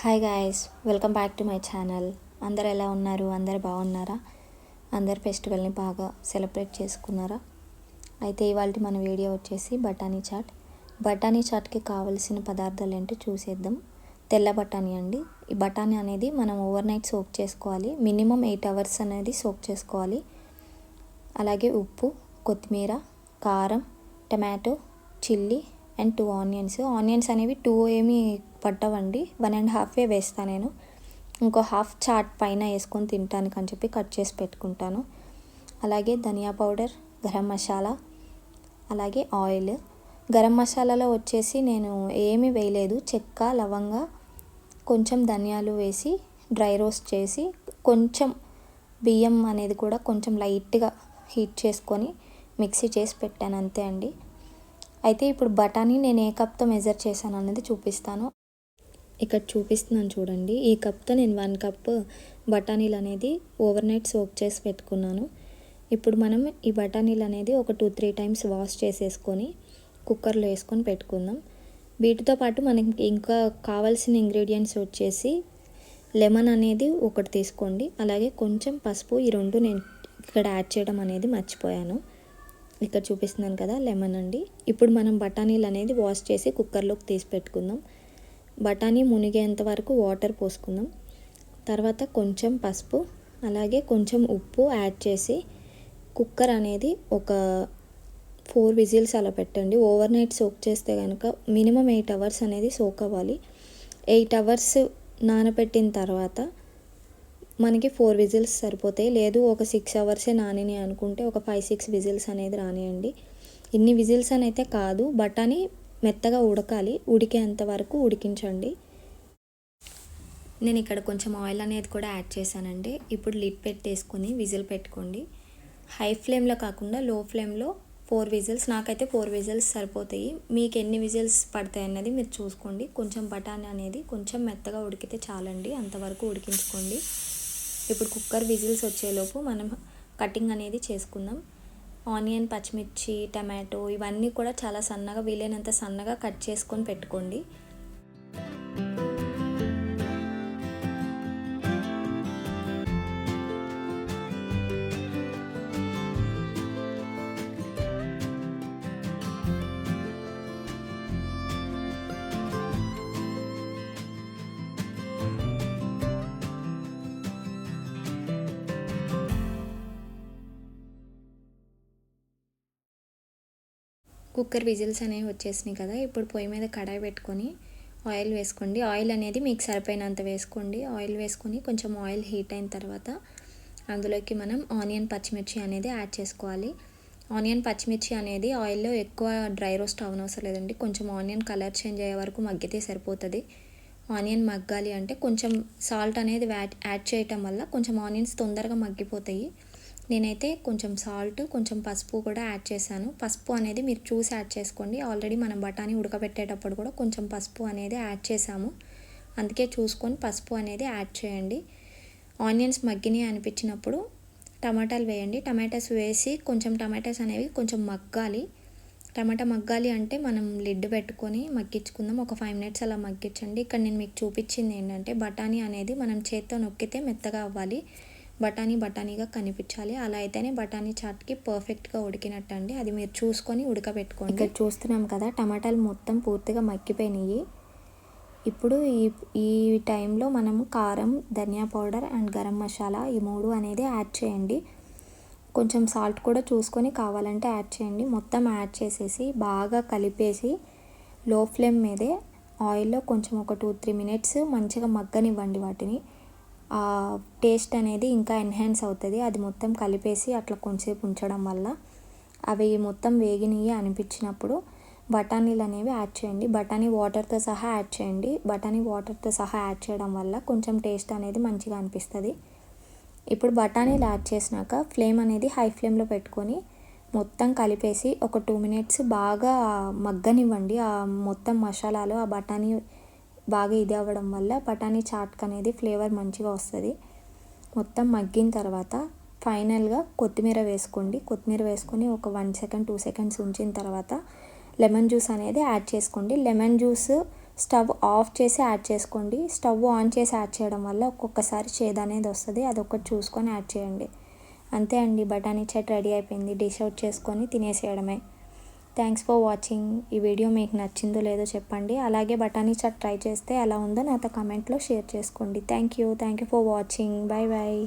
Hi guys welcome back to my channel అందరు ఎలా ఉన్నారు? అందరు బాగున్నారా? అందరు ఫెస్టివల్ని బాగా సెలబ్రేట్ చేసుకున్నారా? అయితే ఇవాళ మన వీడియో వచ్చేసి బఠానీ చాట్. బఠానీ చాట్కి కావలసిన పదార్థాలు ఏంటో చూసేద్దాం. తెల్ల బఠానీ అండి. ఈ బఠానీ అనేది మనం ఓవర్ నైట్ సోక్ చేసుకోవాలి. మినిమం ఎయిట్ అవర్స్ అనేది సోక్ చేసుకోవాలి. అలాగే ఉప్పు కొత్తిమీర కారం tomato chilli and two onions. Onions అనేవి టూ ఏమి పట్టవండి. వన్ అండ్ హాఫే వేస్తాను నేను. ఇంకో హాఫ్ చాట్ పైన వేసుకొని తింటానికి అని చెప్పి కట్ చేసి పెట్టుకుంటాను. అలాగే ధనియా పౌడర్ గరం మసాలా అలాగే ఆయిల్. గరం మసాలాలో వచ్చేసి నేను ఏమీ వేయలేదు. చెక్క లవంగ కొంచెం ధనియాలు వేసి డ్రై రోస్ట్ చేసి కొంచెం బియ్యం అనేది కూడా కొంచెం లైట్గా హీట్ చేసుకొని మిక్సీ చేసి పెట్టాను అంతే అండి. అయితే ఇప్పుడు బఠానీ నేను ఏ కప్తో మెజర్ చేశాను అనేది చూపిస్తాను. ఇక్కడ చూపిస్తున్నాను చూడండి. ఈ కప్తో నేను వన్ కప్ బఠానీలు అనేది ఓవర్ నైట్ సోక్ చేసి పెట్టుకున్నాను. ఇప్పుడు మనం ఈ బఠానీలు అనేది ఒక టూ త్రీ టైమ్స్ వాష్ చేసేసుకొని కుక్కర్లో వేసుకొని పెట్టుకుందాం. వీటితో పాటు మనకి ఇంకా కావాల్సిన ఇంగ్రీడియంట్స్ వచ్చేసి లెమన్ అనేది ఒకటి తీసుకోండి. అలాగే కొంచెం పసుపు ఈ రెండు నేను ఇక్కడ యాడ్ చేయడం అనేది మర్చిపోయాను. ఇక్కడ చూపిస్తున్నాను కదా లెమన్ అండి. ఇప్పుడు మనం బఠానీలు అనేది వాష్ చేసి కుక్కర్లోకి తీసి పెట్టుకుందాం. బఠానీ మునిగేంత వరకు వాటర్ పోసుకుందాం. తర్వాత కొంచెం పసుపు అలాగే కొంచెం ఉప్పు యాడ్ చేసి కుక్కర్ అనేది ఒక ఫోర్ విజిల్స్ అలా పెట్టండి. ఓవర్ నైట్ సోక్ చేస్తే కనుక మినిమం ఎయిట్ అవర్స్ అనేది సోక్ అవ్వాలి. ఎయిట్ అవర్స్ నానబెట్టిన తర్వాత మనకి ఫోర్ విజిల్స్ సరిపోతాయి. లేదు ఒక సిక్స్ అవర్సే నానిని అనుకుంటే ఒక ఫైవ్ సిక్స్ విజిల్స్ అనేది రానియండి. ఇన్ని విజిల్స్ అని అయితే కాదు బఠానీ మెత్తగా ఉడకాలి. ఉడికేంత వరకు ఉడికించండి. నేను ఇక్కడ కొంచెం ఆయిల్ అనేది కూడా యాడ్ చేశానండి. ఇప్పుడు లిడ్ పెట్టేసుకొని విజిల్ పెట్టుకోండి. హై ఫ్లేమ్లో కాకుండా లో ఫ్లేమ్లో ఫోర్ విజిల్స్ నాకైతే ఫోర్ విజిల్స్ సరిపోతాయి. మీకు ఎన్ని విజిల్స్ పడతాయి అన్నది మీరు చూసుకోండి. కొంచెం బఠానీ అనేది కొంచెం మెత్తగా ఉడికితే చాలండి. అంతవరకు ఉడికించుకోండి. ఇప్పుడు కుక్కర్ విజిల్స్ వచ్చేలోపు మనం కటింగ్ అనేది చేసుకుందాం. ఆనియన్ పచ్చిమిర్చి టమాటో ఇవన్నీ కూడా చాలా సన్నగా వీలైనంత సన్నగా కట్ చేసుకొని పెట్టుకోండి. కుక్కర్ విజిల్స్ అనేవి వచ్చేసినాయి కదా ఇప్పుడు పొయ్యి మీద కడాయి పెట్టుకొని ఆయిల్ వేసుకోండి. ఆయిల్ అనేది మీకు సరిపోయినంత వేసుకోండి. ఆయిల్ వేసుకొని కొంచెం ఆయిల్ హీట్ అయిన తర్వాత అందులోకి మనం ఆనియన్ పచ్చిమిర్చి అనేది యాడ్ చేసుకోవాలి. ఆనియన్ పచ్చిమిర్చి అనేది ఆయిల్లో ఎక్కువ డ్రై రోస్ట్ అవనవసరం లేదండి. కొంచెం ఆనియన్ కలర్ చేంజ్ అయ్యే వరకు మగ్గితే సరిపోతుంది. ఆనియన్ మగ్గాలి అంటే కొంచెం సాల్ట్ అనేది యాడ్ చేయటం వల్ల కొంచెం ఆనియన్స్ తొందరగా మగ్గిపోతాయి. నేనైతే కొంచెం సాల్ట్ కొంచెం పసుపు కూడా యాడ్ చేశాను. పసుపు అనేది మీరు చూసి యాడ్ చేసుకోండి. ఆల్రెడీ మనం బఠానీ ఉడకబెట్టేటప్పుడు కూడా కొంచెం పసుపు అనేది యాడ్ చేసాము అందుకే చూసుకొని పసుపు అనేది యాడ్ చేయండి. ఆనియన్స్ మగ్గినాయి అనిపించినప్పుడు టమాటాలు వేయండి. టమాటాస్ వేసి కొంచెం టమాటాస్ అనేవి కొంచెం మగ్గాలి. టమాటా మగ్గాలి అంటే మనం లిడ్ పెట్టుకొని మగ్గించుకుందాం. ఒక ఫైవ్ మినిట్స్ అలా మగ్గించండి. ఇక్కడ నేను మీకు చూపించింది ఏంటంటే బఠానీ అనేది మనం చేత్తో నొక్కితే మెత్తగా అవ్వాలి. బఠానీ బఠానీగా కనిపించాలి. అలా అయితేనే బఠానీ చాట్కి పర్ఫెక్ట్గా ఉడికినట్టు అండి అది మీరు చూసుకొని ఉడకబెట్టుకోండి. ఇక్కడ చూస్తున్నాం కదా టమాటాలు మొత్తం పూర్తిగా మక్కిపోయినాయి ఇప్పుడు ఈ ఈ టైంలో మనము కారం ధనియా పౌడర్ అండ్ గరం మసాలా ఈ మూడు అనేది యాడ్ చేయండి. కొంచెం సాల్ట్ కూడా చూసుకొని కావాలంటే యాడ్ చేయండి. మొత్తం యాడ్ చేసేసి బాగా కలిపేసి లో ఫ్లేమ్ మీదే ఆయిల్లో కొంచెం ఒక టూ త్రీ మినిట్స్ మంచిగా మగ్గనివ్వండి వాటిని. టేస్ట్ అనేది ఇంకా ఎన్హాన్స్ అవుతుంది. అది మొత్తం కలిపేసి అట్లా కొంచెంసేపు ఉంచడం వల్ల అవి మొత్తం వేగినవి అనిపించినప్పుడు బఠానీలు అనేవి యాడ్ చేయండి. బఠానీ వాటర్తో సహా యాడ్ చేయండి. బఠానీ వాటర్తో సహా యాడ్ చేయడం వల్ల కొంచెం టేస్ట్ అనేది మంచిగా అనిపిస్తుంది. ఇప్పుడు బఠానీలు యాడ్ చేసినాక ఫ్లేమ్ అనేది హై ఫ్లేమ్లో పెట్టుకొని మొత్తం కలిపేసి ఒక టూ మినిట్స్ బాగా మగ్గనివ్వండి. ఆ మొత్తం మసాలాలు ఆ బఠానీ బాగా ఇది అవ్వడం వల్ల బఠానీ చాట్కి అనేది ఫ్లేవర్ మంచిగా వస్తుంది. మొత్తం మగ్గిన తర్వాత ఫైనల్గా కొత్తిమీర వేసుకోండి. కొత్తిమీర వేసుకొని ఒక వన్ సెకండ్ టూ సెకండ్స్ ఉంచిన తర్వాత లెమన్ జ్యూస్ అనేది యాడ్ చేసుకోండి. లెమన్ జ్యూస్ స్టవ్ ఆఫ్ చేసి యాడ్ చేసుకోండి. స్టవ్ ఆన్ చేసి యాడ్ చేయడం వల్ల ఒక్కొక్కసారి చేదు అనేది వస్తుంది. అదొకటి చూసుకొని యాడ్ చేయండి. అంతే అండి. బఠానీ చట్ రెడీ అయిపోయింది. డిష్ అవుట్ చేసుకొని తినేసేయడమే. థ్యాంక్స్ ఫర్ వాచింగ్ ఈ వీడియో మీకు నచ్చిందో లేదో చెప్పండి. అలాగే బఠానీ చట్ ట్రై చేస్తే ఎలా ఉందో నాతో కమెంట్లో షేర్ చేసుకోండి. Thank you thank you for watching bye bye